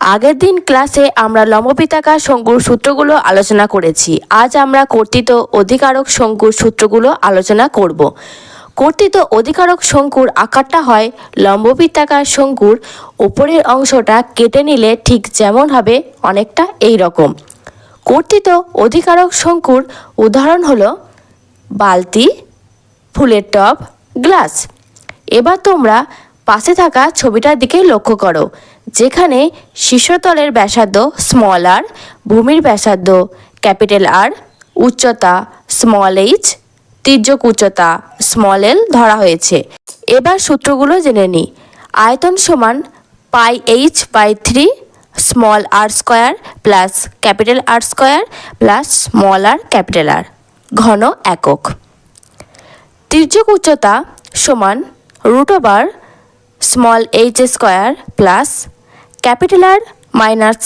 আগের দিন ক্লাসে আমরা লম্বপিতাকার শঙ্কুর সূত্রগুলো আলোচনা করেছি। আজ আমরা কর্তৃত অধিকারক শঙ্কুর সূত্রগুলো আলোচনা করব। কর্তৃত অধিকারক শঙ্কুর আকারটা হয় লম্বপিতাকার শঙ্কুর ওপরের অংশটা কেটে নিলে ঠিক যেমন হবে অনেকটা এই রকম। কর্তৃত অধিকারক শঙ্কুর উদাহরণ হলো বালতি, ফুলের টব, গ্লাস। এবার তোমরা পাশে থাকা ছবিটার দিকে লক্ষ্য করো, যেখানে শীর্ষতলের ব্যাসার্ধ স্মল আর ভূমির ব্যাসার্ধ ক্যাপিটাল আর উচ্চতা স্মল এইচ তির্যক উচ্চতা স্মল এল ধরা হয়েছে। এবার সূত্রগুলো জেনে নিই। আয়তন সমান pi H by three small R square plus capital R square plus small R capital R ঘন একক। তির্যক উচ্চতা সমান root over small H square plus capital R minus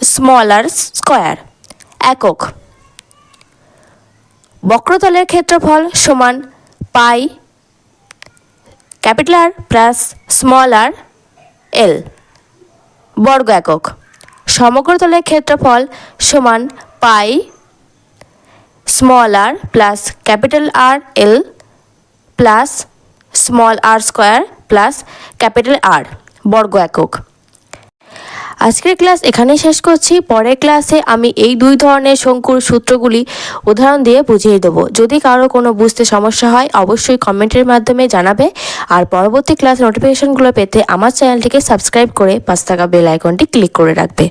small R square একক। বক্রতলের ক্ষেত্রফল সমান pi capital R plus small R L. বর্গ একক। সমগ্রতলের ক্ষেত্রফল সমান pi small R plus capital R L plus small R square plus capital R, বর্গ একক। আজকের ক্লাস এখানেই শেষ করছি। পরের ক্লাসে আমি এই দুই ধরনের শঙ্কুর সূত্রগুলি উদাহরণ দিয়ে বুঝিয়ে দেবো। যদি কারও কোনো বুঝতে সমস্যা হয়, অবশ্যই কমেন্টের মাধ্যমে জানাবে। আর পরবর্তী ক্লাস নোটিফিকেশনগুলো পেতে আমার চ্যানেলটিকে সাবস্ক্রাইব করে পাঁচ টাকা বেল আইকনটি ক্লিক করে রাখবে।